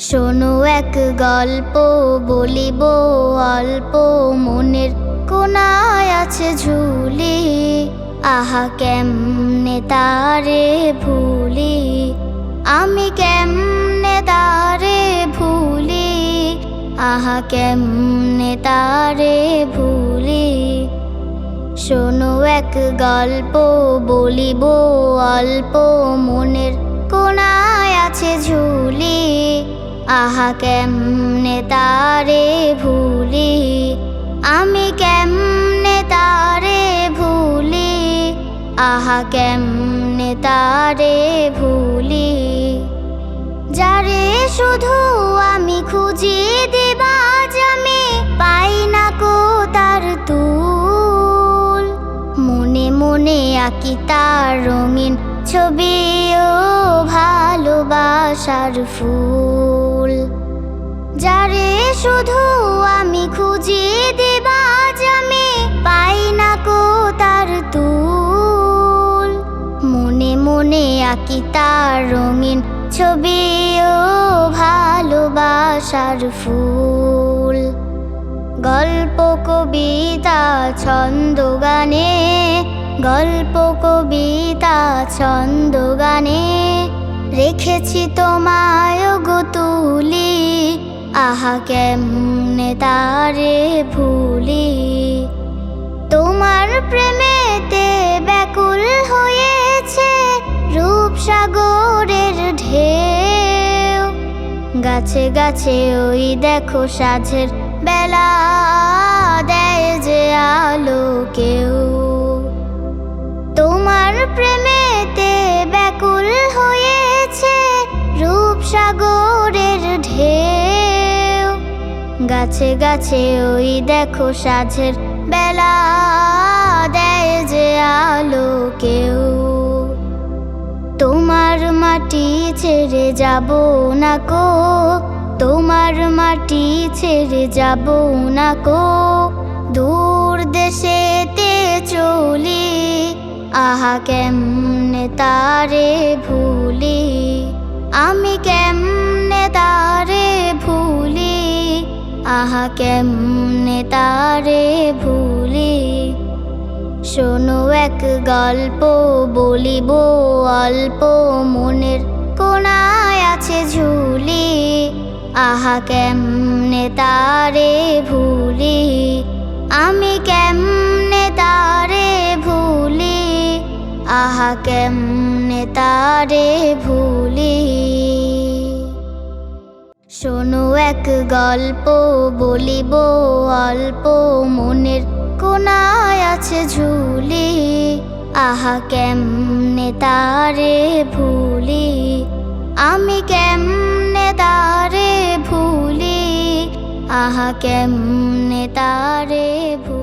শোনো এক গল্প, বলিব অল্প, মনের কোনায় আছে ঝুলি। আহা, কেমনে তারে ভুলি? আমি কেমনে তারে ভুলি? আহা, কেমনে তারে ভুলি? শোনো এক গল্প, বলিব অল্প, মনের কোনায় আছে ঝুলি। আহা কেমনে তারে ভুলি? আমি কেমনে তারে ভুলি? আহা কেমনে তারে ভুলি? যারে শুধু আমি খুঁজি দিবাজ আমি পাই না কো তার তুল। মনে মনে আঁকি তার রঙিন ছবি ও ভালোবাসার ফুল। শুধু আমি খুঁজি দিবাজ আমি পাই না কো তার তুল। মনে মনে আঁকি তার রঙিন ছবি ও ভালোবাসার ফুল। গল্প, কবিতা, ছন্দ গানে, গল্প, কবিতা, ছন্দ গানে, রেখেছি তোমায় গো আহা কেমনে তারে ভুলি? তোমার প্রেমেতে ব্যাকুল হয়েছে রূপসাগরের ঢেউ। গাছে গাছে ওই দেখো সাঝের বেলা, দেয় যে আলো কেউ। তোমার প্রেমেতে ব্যাকুল হয়েছে রূপসাগরের ঢেউ। গাছে গাছে ওই দেখো সাঝের বেলা। দেয় যে আলো কেউ। তোমার মাটি ছেড়ে যাব না কো? তোমার মাটি ছেড়ে যাব না কো? দূর দেশেতে চলি, আহা কেমনে তারে ভুলি? আমি কেমনে তারে আহা কেমনে তারে ভুলি? শোনো এক গল্প, বলিব অল্প মনের কোনায় আছে ঝুলি। আহা কেমনে তারে ভুলি? আমি কেমনে তারে ভুলি? আহা কেমনে তারে ভুলি? শোনো এক গল্প, বলিব অল্প, মনের কোনায় আছে ঝুলি। আহা, কেমনে তারে ভুলি? আমি কেমনে তারে ভুলি? আহা, কেমনে তারে ভুলি?